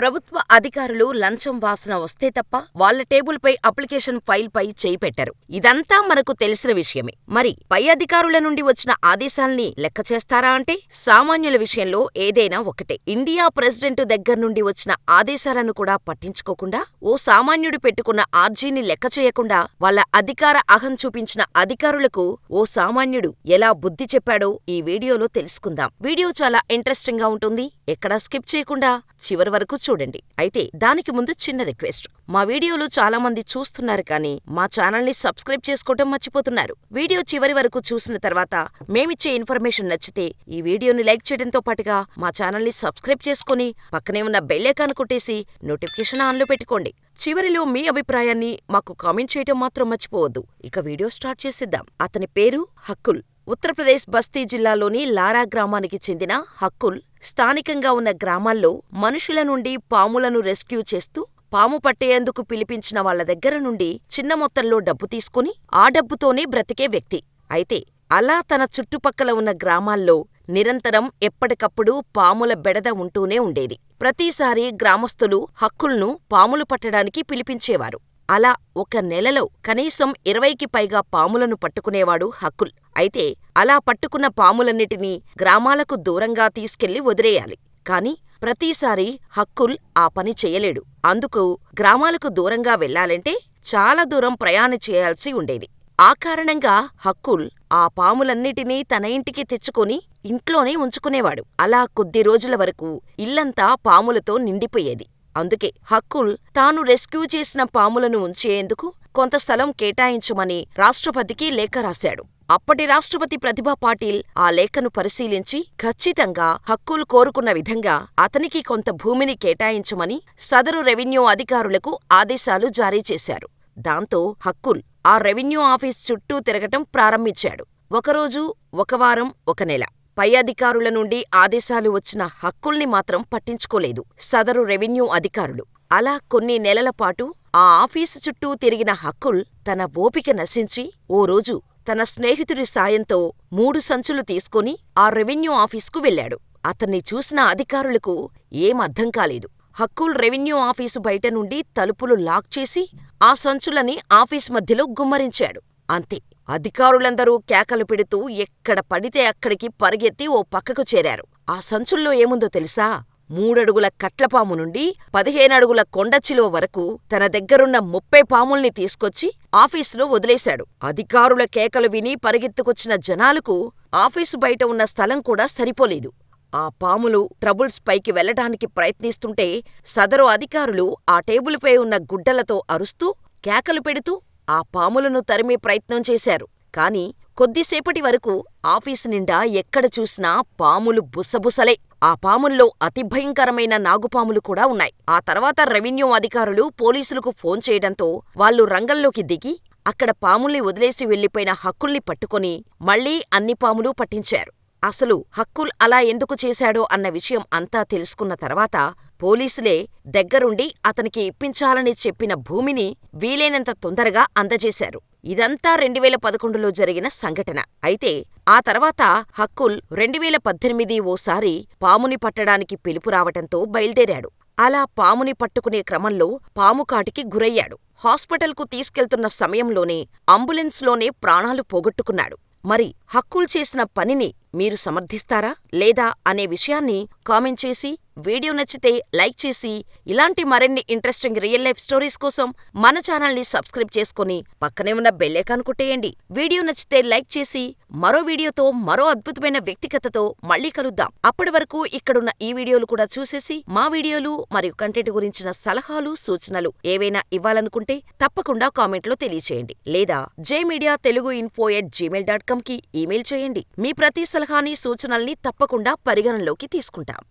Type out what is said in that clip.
ప్రభుత్వ అధికారులు లంచం వాసన వస్తే తప్ప వాళ్ళ టేబుల్పై అప్లికేషన్ ఫైల్పై చేయి పెట్టరు. ఇదంతా మనకు తెలిసిన విషయమే. మరి పై అధికారుల నుండి వచ్చిన ఆదేశాల్ని లెక్క చేస్తారా అంటే సామాన్యుల విషయంలో ఏదైనా ఒకటే. ఇండియా ప్రెసిడెంటు దగ్గర్నుండి వచ్చిన ఆదేశాలను కూడా పట్టించుకోకుండా, ఓ సామాన్యుడు పెట్టుకున్న ఆర్జీని లెక్క చేయకుండా వాళ్ళ అధికార అహం చూపించిన అధికారులకు ఓ సామాన్యుడు ఎలా బుద్ధి చెప్పాడో ఈ వీడియోలో తెలుసుకుందాం. వీడియో చాలా ఇంట్రెస్టింగ్గా ఉంటుంది. ఎక్కడా స్కిప్ చేయకుండా చివరి వరకు చూడండి. అయితే దానికి ముందు చిన్న రిక్వెస్ట్. మా వీడియోలు చాలా మంది చూస్తున్నారు కానీ మా ఛానల్ని సబ్స్క్రైబ్ చేసుకోవటం మర్చిపోతున్నారు. వీడియో చివరి వరకు చూసిన తర్వాత మేమిచ్చే ఇన్ఫర్మేషన్ నచ్చితే ఈ వీడియోని లైక్ చేయడంతో పాటుగా మా ఛానల్ని సబ్స్క్రైబ్ చేసుకొని పక్కనే ఉన్న బెల్ కొట్టేసి నోటిఫికేషన్ ఆన్లో పెట్టుకోండి. చివరిలో మీ అభిప్రాయాన్ని మాకు కామెంట్ చేయటం మాత్రం మర్చిపోవద్దు. ఇక వీడియో స్టార్ట్ చేసిద్దాం అతని పేరు హక్కుల్. ఉత్తరప్రదేశ్ బస్తీ జిల్లాలోని లారా గ్రామానికి చెందిన హక్కుల్ స్థానికంగా ఉన్న గ్రామాల్లో మనుషుల నుండి పాములను రెస్క్యూ చేస్తూ పాము పట్టేందుకు పిలిపించిన వాళ్ళ దగ్గర నుండి చిన్న మొత్తంలో డబ్బు తీసుకుని ఆ డబ్బుతోనే బ్రతికే వ్యక్తి. అయితే అలా తన చుట్టుపక్కల ఉన్న గ్రామాల్లో నిరంతరం ఎప్పటికప్పుడు పాముల బెడద ఉంటూనే ఉండేది. ప్రతిసారీ గ్రామస్తులు హక్కుల్ను పాములు పట్టడానికి పిలిపించేవారు. అలా ఒక నెలలో కనీసం ఇరవైకి పైగా పాములను పట్టుకునేవాడు హక్కుల్. అయితే అలా పట్టుకున్న పాములన్నిటినీ గ్రామాలకు దూరంగా తీసుకెళ్ళి వదిలేయాలి. కాని ప్రతిసారీ హక్కుల్ ఆ పని చెయ్యలేడు. అందుకు గ్రామాలకు దూరంగా వెళ్ళాలంటే చాలా దూరం ప్రయాణం చేయాల్సి ఉండేది. ఆ కారణంగా హక్కుల్ ఆ పాములన్నిటినీ తన ఇంటికి తెచ్చుకొని ఇంట్లోనే ఉంచుకునేవాడు. అలా కొద్ది రోజుల వరకు ఇల్లంతా పాములతో నిండిపోయేది. అందుకే హక్కుల్ తాను రెస్క్యూ చేసిన పాములను ఉంచేందుకు కొంత స్థలం కేటాయించమని రాష్ట్రపతికి లేఖ రాశాడు. అప్పటి రాష్ట్రపతి ప్రతిభా పాటిల్ ఆ లేఖను పరిశీలించి ఖచ్చితంగా హక్కుల్ కోరుకున్న విధంగా అతనికి కొంత భూమిని కేటాయించమని సదరు రెవెన్యూ అధికారులకు ఆదేశాలు జారీ చేశారు. దాంతో హక్కుల్ ఆ రెవెన్యూ ఆఫీస్ చుట్టూ తిరగటం ప్రారంభించాడు. ఒకరోజు, ఒక వారం, ఒక నెల. పై అధికారుల నుండి ఆదేశాలు వచ్చిన హక్కుల్ని మాత్రం పట్టించుకోలేదు సదరు రెవెన్యూ అధికారులు. అలా కొన్ని నెలలపాటు ఆ ఆఫీసు చుట్టూ తిరిగిన హక్కుల్ తన ఓపిక నశించి ఓ రోజు తన స్నేహితుడి సాయంతో మూడు సంచులు తీసుకుని ఆ రెవెన్యూ ఆఫీసుకు వెళ్ళాడు. అతన్ని చూసిన అధికారులకు ఏం అర్థం కాలేదు. హక్కుల్ రెవెన్యూ ఆఫీసు బయట నుండి తలుపులు లాక్ చేసి ఆ సంచులని ఆఫీస్ మధ్యలో గుమ్మరించాడు. అంతే అధికారులందరూ కేకలు పెడుతూ ఎక్కడ పడితే అక్కడికి పరిగెత్తి ఓ పక్కకు చేరారు. ఆ సంచుల్లో ఏముందో తెలుసా? మూడడుగుల కట్లపాము నుండి పదిహేనడుగుల కొండచిలువ వరకు తన దగ్గరున్న ముప్పై పాముల్ని తీసుకొచ్చి ఆఫీసులో వదిలేశాడు. అధికారుల కేకలు విని పరిగెత్తుకొచ్చిన జనాలకు ఆఫీసు బయట ఉన్న స్థలం కూడా సరిపోలేదు. ఆ పాములు ట్రబుల్స్ పైకి వెళ్ళటానికి ప్రయత్నిస్తుంటే సదరు అధికారులు ఆ టేబులుపై ఉన్న గుడ్డలతో అరుస్తూ, కేకలు పెడుతూ ఆ పాములను తరిమే ప్రయత్నం చేశారు. కాని కొద్దిసేపటి వరకు ఆఫీసు నిండా ఎక్కడ చూసినా పాములు బుసబుసలే. ఆ పాముల్లో అతి భయంకరమైన నాగుపాములు కూడా ఉన్నాయి. ఆ తర్వాత రెవెన్యూ అధికారులు పోలీసులకు ఫోన్ చేయడంతో వాళ్ళు రంగంలోకి దిగి అక్కడ పాముల్ని వదిలేసి వెళ్ళిపోయిన హక్కుల్ని పట్టుకొని మళ్ళీ అన్ని పాములూ పట్టించారు. అసలు హక్కుల్ అలా ఎందుకు చేశాడో అన్న విషయం అంతా తెలుసుకున్న తర్వాత పోలీసులే దగ్గరుండి అతనికి ఇప్పించాలని చెప్పిన భూమిని వీలైనంత తొందరగా అందజేశారు. ఇదంతా రెండువేల పదకొండులో జరిగిన సంఘటన. అయితే ఆ తర్వాత హక్కుల్ రెండువేల పద్దెనిమిది ఓసారి పాముని పట్టడానికి పిలుపు రావటంతో బయల్దేరాడు. అలా పాముని పట్టుకునే క్రమంలో పాముకాటికి గురయ్యాడు. హాస్పిటల్కు తీసుకెళ్తున్న సమయంలోనే అంబులెన్స్లోనే ప్రాణాలు పోగొట్టుకున్నాడు. మరి హక్కుల్ చేసిన పనిని మీరు సమర్థిస్తారా లేదా అనే విషయాన్ని కామెంట్ చేసి వీడియో నచ్చితే లైక్ చేసి ఇలాంటి మరిన్ని ఇంట్రెస్టింగ్ రియల్ లైఫ్ స్టోరీస్ కోసం మన ఛానల్ని సబ్స్క్రైబ్ చేసుకొని పక్కనే ఉన్న బెల్ కొట్టేయండి. వీడియో నచ్చితే లైక్ చేసి మరో వీడియోతో మరో అద్భుతమైన వ్యక్తిగతతో మళ్ళీ కలుద్దాం. అప్పటి వరకు ఇక్కడున్న ఈ వీడియోలు కూడా చూసేసి మా వీడియోలు మరియు కంటెంట్ గురించిన సలహాలు, సూచనలు ఏవైనా ఇవ్వాలనుకుంటే తప్పకుండా కామెంట్లో తెలియచేయండి. లేదా J media Telugu info at Gmail dot కామ్కి email చేయండి. మీ ప్రతి సలహాని, సూచనల్ని తప్పకుండా పరిగణనలోకి తీసుకుంటాం.